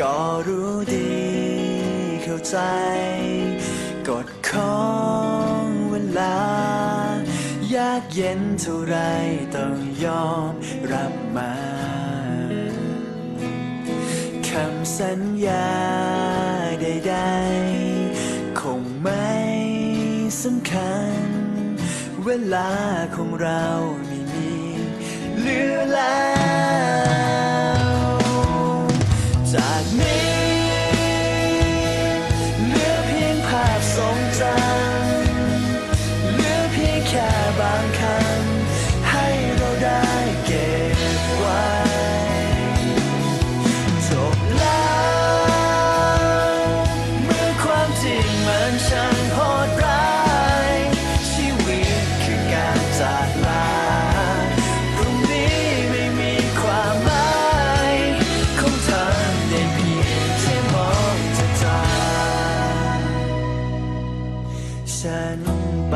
ก็รู้ดีเข้าใจ กฎของเวลา ยากเย็นเท่าไรต้องยอมรับมาคำสัญญาใดๆคงไม่สำคัญ เวลาของเราไม่มีเหลือแล้ว จางเหลือเพียงแค่บางคำให้เราได้เก็บไว้จบแล้วเมื่อความจริงมัน ฉันไป